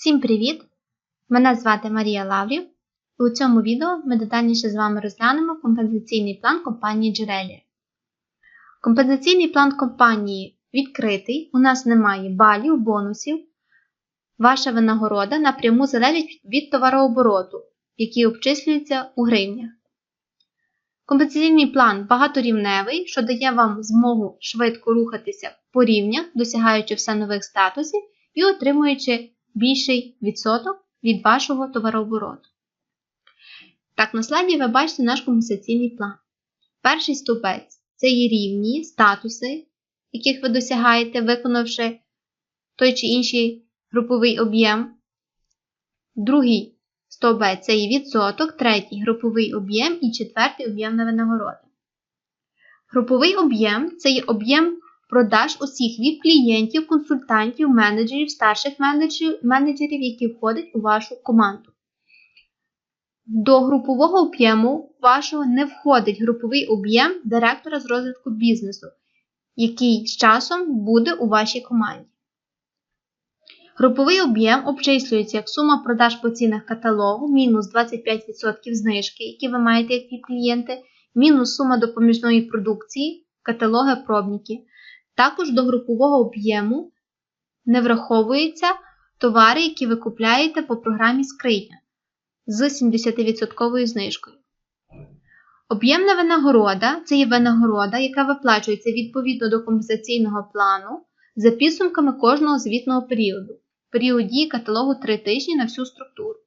Всім привіт! Мене звати Марія Лаврів. І у цьому відео ми детальніше з вами розглянемо компенсаційний план компанії Джерелі. Компенсаційний план компанії відкритий, у нас немає балів, бонусів. Ваша винагорода напряму залежить від товарообороту, який обчислюється у гривнях. Компенсаційний план багаторівневий, що дає вам змогу швидко рухатися по рівнях, досягаючи все нових статусів і отримуючи більший відсоток від вашого товарообороту. Так, на слайді ви бачите наш компенсаційний план. Перший стовпець це є рівні статуси, яких ви досягаєте, виконавши той чи інший груповий об'єм. Другий стовпець це є відсоток, третій груповий об'єм і четвертий об'ємна винагорода. Груповий об'єм це є об'єм продаж усіх від клієнтів, консультантів, менеджерів, старших менеджерів, які входять у вашу команду. До групового об'єму вашого не входить груповий об'єм директора з розвитку бізнесу, який з часом буде у вашій команді. Груповий об'єм обчислюється як сума продаж по цінах каталогу, мінус 25% знижки, які ви маєте як клієнти, мінус сума допоміжної продукції, каталоги пробники. Також до групового об'єму не враховуються товари, які ви купляєте по програмі скриня з 70% знижкою. Об'ємна винагорода це є винагорода, яка виплачується відповідно до компенсаційного плану за підсумками кожного звітного періоду. Період дії каталогу 3 тижні на всю структуру.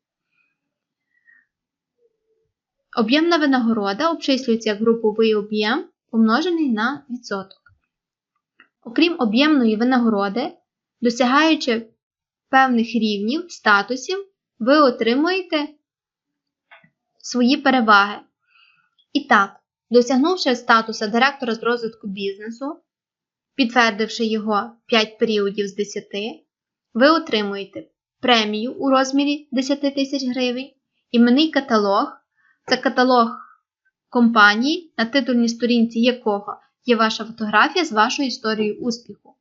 Об'ємна винагорода обчислюється як груповий об'єм, помножений на відсоток. Окрім об'ємної винагороди, досягаючи певних рівнів, статусів, ви отримуєте свої переваги. І так, досягнувши статуса директора з розвитку бізнесу, підтвердивши його 5 періодів з 10, ви отримуєте премію у розмірі 10 тисяч гривень, іменний каталог це каталог компанії, на титульній сторінці якого є ваша фотографія з вашою історією успіху.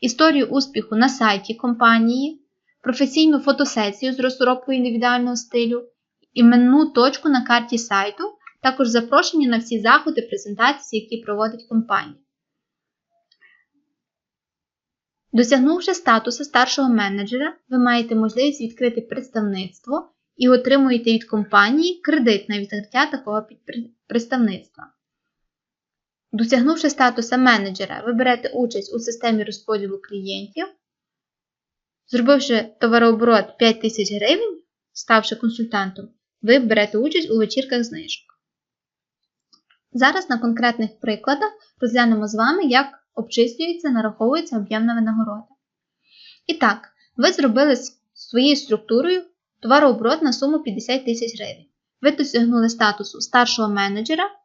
Історію успіху на сайті компанії, професійну фотосесію з розробкою індивідуального стилю, іменну точку на карті сайту, також запрошення на всі заходи презентації, які проводить компанія. Досягнувши статусу старшого менеджера, ви маєте можливість відкрити представництво і отримуєте від компанії кредит на відкриття такого представництва. Досягнувши статуса менеджера, ви берете участь у системі розподілу клієнтів. Зробивши товарооборот 5 тисяч гривень, ставши консультантом, ви берете участь у вечірках знижок. Зараз на конкретних прикладах розглянемо з вами, як обчислюється, нараховується об'ємна винагорода. І так, ви зробили своєю структурою товарооборот на суму 50 тисяч гривень. Ви досягнули статусу старшого менеджера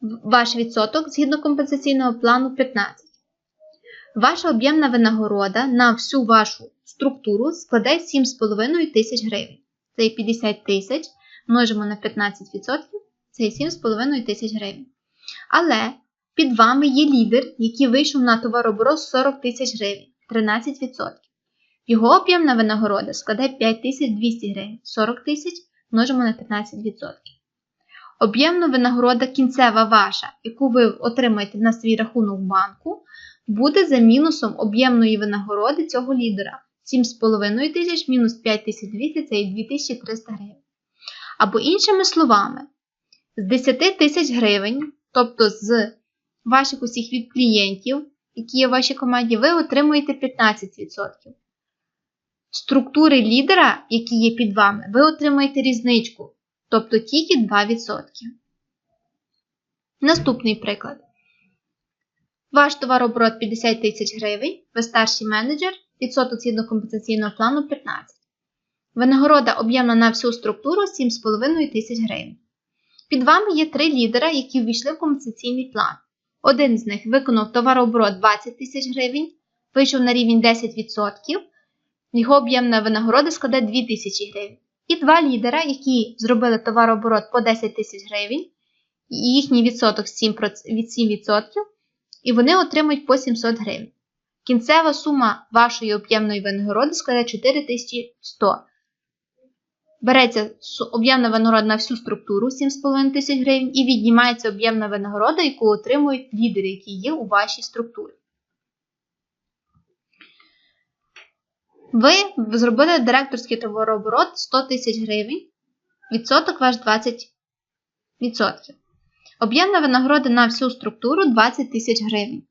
ваш відсоток згідно компенсаційного плану 15. Ваша об'ємна винагорода на всю вашу структуру складе 7,5 тисяч гривень. Це 50 тисяч множимо на 15%, це 7,5 тисяч гривень. Але під вами є лідер, який вийшов на товарооборот 40 тисяч гривень, 13%. Його об'ємна винагорода складе 5200 гривень, 40 тисяч множимо на 15%. Об'ємна винагорода кінцева ваша, яку ви отримаєте на свій рахунок банку, буде за мінусом об'ємної винагороди цього лідера. 7,5 тисяч мінус 5200 це і 2300 гривень. Або, іншими словами, з 10 тисяч гривень, тобто з ваших усіх від клієнтів, які є в вашій команді, ви отримуєте 15%. Структури лідера, які є під вами, ви отримуєте різничку тобто тільки 2%. Наступний приклад. Ваш товарооборот 50 тисяч гривень, ви старший менеджер, відсоток згідно компенсаційного плану 15. Винагорода об'ємна на всю структуру 7,5 тисяч гривень. Під вами є три лідера, які ввійшли в компенсаційний план. Один з них виконав товарооборот 20 тисяч гривень, вийшов на рівень 10%, його об'ємна винагорода складе 2 тисячі гривень. І два лідера, які зробили товарооборот по 10 тисяч гривень, їхній відсоток від 7%, і вони отримують по 700 гривень. Кінцева сума вашої об'ємної винагороди складає 4100. Береться об'ємна винагорода на всю структуру 7,5 тисяч гривень і віднімається об'ємна винагорода, яку отримують лідери, які є у вашій структурі. Ви зробили директорський товарооборот 100 тисяч гривень, відсоток ваш 20%. Об'ємна винагорода на всю структуру 20 тисяч гривень.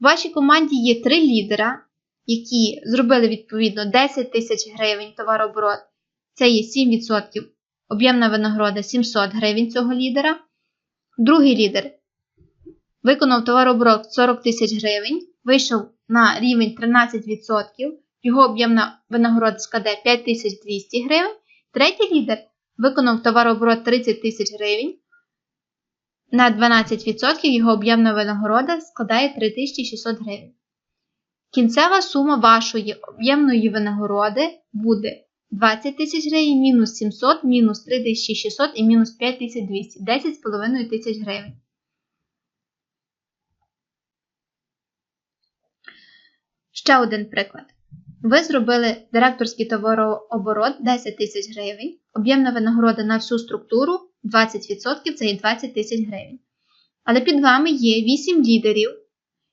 В вашій команді є три лідера, які зробили відповідно 10 тисяч гривень товарооборот. Це є 7%. Об'ємна винагорода 700 гривень цього лідера. Другий лідер виконав товарооборот 40 тисяч гривень, вийшов на рівень 13%, його об'ємна винагорода складе 5200 гривень. Третій лідер виконав товарооборот 30 тисяч гривень. На 12% його об'ємна винагорода складає 3600 гривень. Кінцева сума вашої об'ємної винагороди буде 20 тисяч гривень, мінус 700, мінус 3600 і мінус 5200, 10,5 тисяч гривень. Ще один приклад. Ви зробили директорський товарооборот 10 тисяч гривень, об'ємна винагорода на всю структуру 20% це є 20 тисяч гривень. Але під вами є 8 лідерів,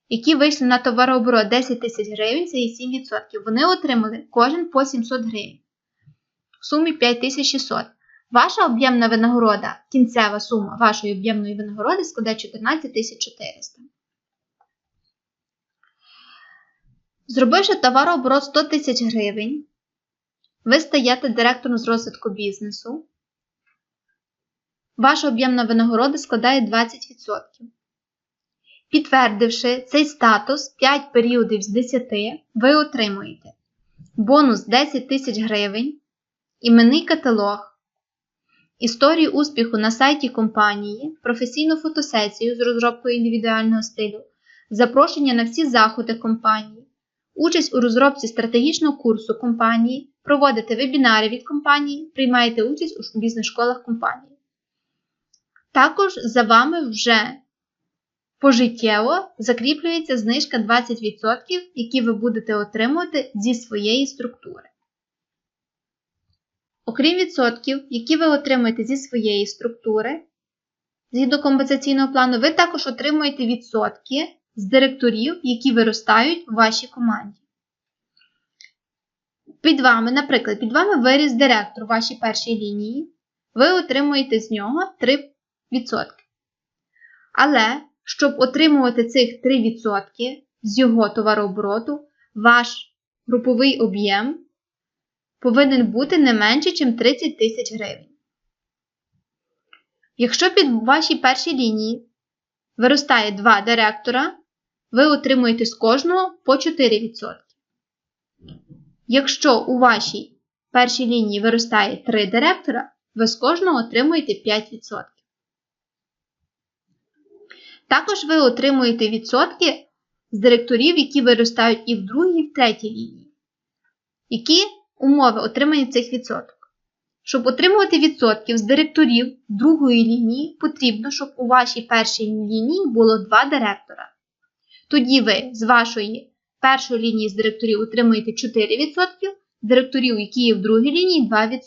які вийшли на товарооборот 10 тисяч гривень, це є 7%. Вони отримали кожен по 700 гривень. В сумі 5600. Ваша об'ємна винагорода, кінцева сума вашої об'ємної винагороди складає 14400. Зробивши товарооборот 100 тисяч гривень, ви стаєте директором з розвитку бізнесу. Ваша об'ємна винагорода складає 20%. Підтвердивши цей статус 5 періодів з 10, ви отримуєте бонус 10 тисяч гривень, іменний каталог, історію успіху на сайті компанії, професійну фотосесію з розробкою індивідуального стилю, запрошення на всі заходи компанії участь у розробці стратегічного курсу компанії, проводите вебінари від компанії, приймаєте участь у бізнес-школах компанії. Також за вами вже пожиттєво закріплюється знижка 20%, які ви будете отримувати зі своєї структури. Окрім відсотків, які ви отримуєте зі своєї структури, згідно компенсаційного плану, ви також отримуєте відсотки з директорів, які виростають в вашій команді. Під вами, наприклад, під вами виріс директор в вашій першій лінії, ви отримуєте з нього 3%. Але, щоб отримувати цих 3% з його товарообороту, ваш груповий об'єм повинен бути не менше, ніж 30 тисяч гривень. Якщо під вашій першій лінії виростає 2 директора, ви отримуєте з кожного по 4%. Якщо у вашій першій лінії виростає 3 директора, ви з кожного отримуєте 5%. Також ви отримуєте відсотки з директорів, які виростають і в другій, і в третій лінії. Які умови отримання цих відсоток? Щоб отримувати відсотків з директорів другої лінії, потрібно, щоб у вашій першій лінії було 2 директора. Тоді ви з вашої першої лінії з директорів отримуєте 4%, директорів, які є в другій лінії 2%.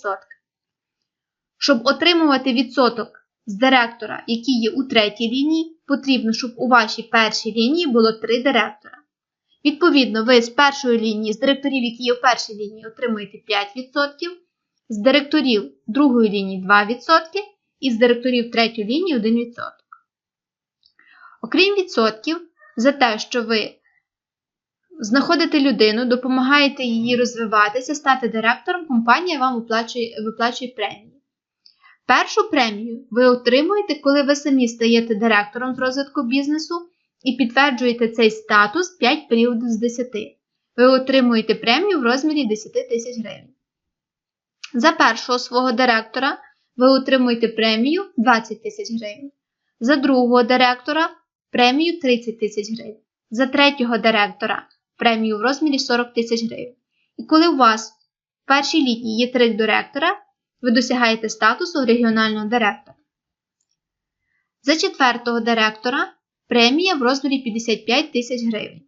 Щоб отримувати відсоток з директора, який є у третій лінії, потрібно, щоб у вашій першій лінії було 3 директора. Відповідно, ви з першої лінії, з директорів, які є в першій лінії, отримуєте 5%, з директорів другої лінії 2% і з директорів третьої лінії 1%. Окрім відсотків, за те, що ви знаходите людину, допомагаєте її розвиватися, стати директором, компанія вам виплачує, виплачує премію. Першу премію ви отримуєте, коли ви самі стаєте директором з розвитку бізнесу і підтверджуєте цей статус 5 періодів з 10. Ви отримуєте премію в розмірі 10 тисяч гривень. За першого свого директора ви отримуєте премію 20 тисяч гривень. За другого директора премію 30 тисяч гривень. За третього директора премію в розмірі 40 тисяч гривень. І коли у вас в першій літній є три директора, ви досягаєте статусу регіонального директора. За четвертого директора премія в розмірі 55 тисяч гривень.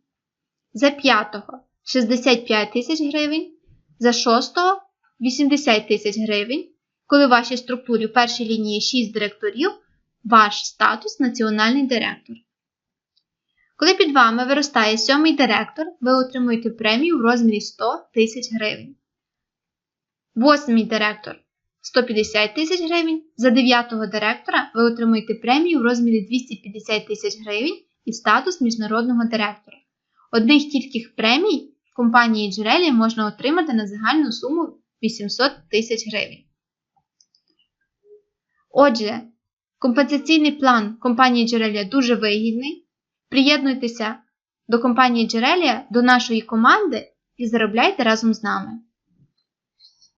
За п'ятого 65 тисяч гривень. За шостого 80 тисяч гривень. Коли в вашій структурі в першій лінії 6 директорів, ваш статус національний директор. Коли під вами виростає сьомий директор, ви отримуєте премію в розмірі 100 тисяч гривень. Восьмий директор 150 тисяч гривень. За дев'ятого директора ви отримуєте премію в розмірі 250 тисяч гривень і статус міжнародного директора. Одних тільки премій в компанії Джерелі можна отримати на загальну суму 800 тисяч гривень. Отже, компенсаційний план компанії Джерелія дуже вигідний. Приєднуйтеся до компанії Джерелія, до нашої команди і заробляйте разом з нами.